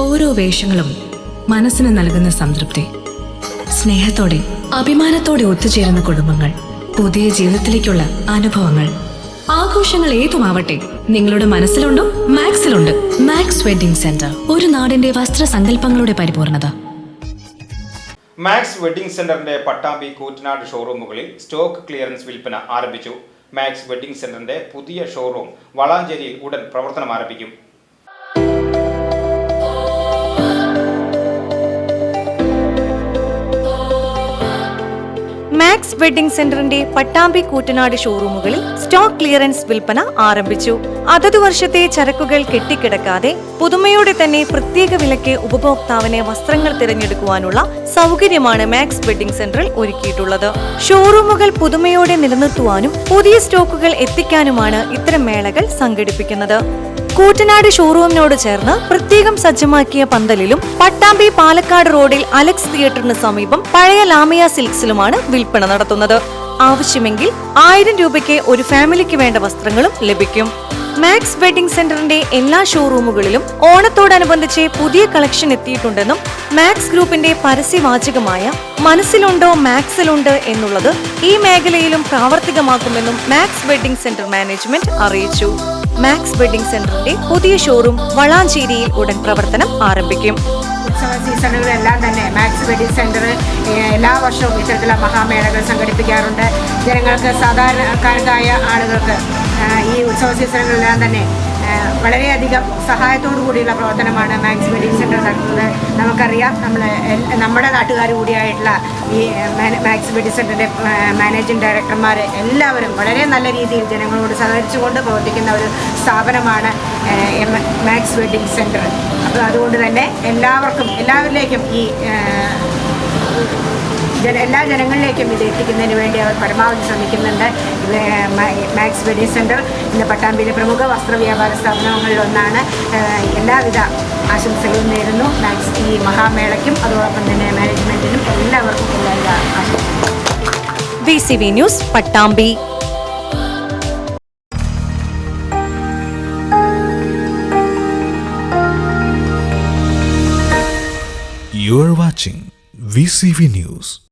ഓരോ വേഷങ്ങളും മനസ്സിന് നൽകുന്ന സംതൃപ്തി. സ്നേഹത്തോടെ അഭിമാനത്തോടെ ഒത്തുചേരുന്ന കുടുംബങ്ങൾ പുതിയ ജീവിതത്തിലേക്കുള്ള അനുഭവങ്ങൾ. ആഘോഷങ്ങൾ ഏതുമാവട്ടെ നിങ്ങളുടെ മനസ്സിലുണ്ടോ മാക്സിലുണ്ട്. മാക്സ് വെഡിംഗ് സെന്റർ ഒരു നാടിന്റെ വസ്ത്രസങ്കല്പങ്ങളുടെ പരിപൂർണത. മാക്സ് വെഡിംഗ് സെന്ററിന്റെ പട്ടാമ്പി കൂറ്റനാട് ഷോറൂമുകളിൽ സ്റ്റോക്ക് ക്ലിയറൻസ് വിൽപ്പന ആരംഭിച്ചു. മാക്സ് വെഡിംഗ് സെന്ററിന്റെ പുതിയ ഷോറൂം വളാഞ്ചേരിയിൽ ഉടൻ പ്രവർത്തനം ആരംഭിക്കും മാക്സ് വെഡിംഗ് സെന്ററിന്റെ പട്ടാമ്പി കൂറ്റനാട് ഷോറൂമുകളിൽ സ്റ്റോക്ക് ക്ലിയറൻസ് വിൽപ്പന ആരംഭിച്ചു. അതത് വർഷത്തെ ചരക്കുകൾ കെട്ടിക്കിടക്കാതെ പുതുമയോടെ തന്നെ പ്രത്യേക വിലയ്ക്ക് ഉപഭോക്താവിന് വസ്ത്രങ്ങൾ തിരഞ്ഞെടുക്കുവാനുള്ള സൗകര്യമാണ് മാക്സ് വെഡിംഗ് സെന്ററിൽ ഒരുക്കിയിട്ടുള്ളത്. ഷോറൂമുകൾ പുതുമയോടെ നിലനിർത്തുവാനും പുതിയ സ്റ്റോക്കുകൾ എത്തിക്കാനുമാണ് ഇത്തരം മേളകൾ സംഘടിപ്പിക്കുന്നത്. കൂറ്റനാട് ഷോറൂമിനോട് ചേർന്ന് പ്രത്യേകം സജ്ജമാക്കിയ പന്തലിലും പട്ടാമ്പി പാലക്കാട് റോഡിൽ അലക്സ് തിയേറ്ററിന് സമീപം പഴയ ലാമിയ സിൽക്സിലുമാണ് വിൽപ്പന നടത്തുന്നത്. ആവശ്യമെങ്കിൽ ആയിരം രൂപയ്ക്ക് ഒരു ഫാമിലിക്ക് വേണ്ട വസ്ത്രങ്ങളും ലഭിക്കും. മാക്സ് വെഡിംഗ് സെന്ററിന്റെ എല്ലാ ഷോറൂമുകളിലും ഓണത്തോടനുബന്ധിച്ച് പുതിയ കളക്ഷൻ എത്തിയിട്ടുണ്ടെന്നും മാക്സ് ഗ്രൂപ്പിന്റെ പരസ്യവാചകമായ മനസ്സിലുണ്ടോ മാക്സിലുണ്ട് എന്നുള്ളത് ഈ മേഖലയിലും പ്രാവർത്തികമാക്കുമെന്നും മാക്സ് വെഡിംഗ് സെന്റർ മാനേജ്മെന്റ് അറിയിച്ചു. മാക്സ് വെഡിംഗ് സെന്ററിന്റെ പുതിയ ഷോറൂം വളാഞ്ചേരിയിൽ ഉടൻ പ്രവർത്തനം ആരംഭിക്കും. ഉത്സവ സീസണുകളെല്ലാം തന്നെ മാക്സ് വെഡിങ് സെന്റർ എല്ലാ വർഷവും ഇത്തരത്തിലുള്ള മഹാമേളകൾ സംഘടിപ്പിക്കാറുണ്ട്. ജനങ്ങൾക്ക് സാധാരണക്കാരായ ആളുകൾക്ക് ഈ ഉത്സവ സീസണുകളെല്ലാം തന്നെ വളരെയധികം സഹായത്തോടു കൂടിയുള്ള പ്രവർത്തനമാണ് മാക്സ് വെഡിങ് സെന്റർ നടത്തുന്നത്. നമുക്കറിയാം നമ്മൾ നമ്മുടെ നാട്ടുകാർ കൂടിയായിട്ടുള്ള ഈ മാക്സ് വെഡിങ് സെന്ററിന്റെ മാനേജിംഗ് ഡയറക്ടർമാർ എല്ലാവരും വളരെ നല്ല രീതിയിൽ ജനങ്ങളോട് സഹകരിച്ചുകൊണ്ട് പ്രവർത്തിക്കുന്ന ഒരു സ്ഥാപനമാണ് മാക്സ് വെഡിങ് സെന്റർ അപ്പോൾ അതുകൊണ്ട് തന്നെ എല്ലാവർക്കും എല്ലാവരിലേക്കും ഈ ജന എല്ലാ ജനങ്ങളിലേക്കും ഇത് എത്തിക്കുന്നതിന് വേണ്ടി അവർ പരമാവധി ശ്രമിക്കുന്നുണ്ട്. മാക്സ് വെഡിങ് സെന്റർ ഇന്ന് പട്ടാമ്പിയിലെ പ്രമുഖ വസ്ത്ര വ്യാപാര സ്ഥാപനങ്ങളിലൊന്നാണ് എല്ലാവിധ ആശംസകളും നേരുന്നു. മാക്സ് ഈ മഹാമേളയ്ക്കും അതോടൊപ്പം തന്നെ മാനേജ്മെന്റിനും എല്ലാവർക്കും എല്ലാ ആശംസകളും. V C V news Pattambi. You are watching VCV News.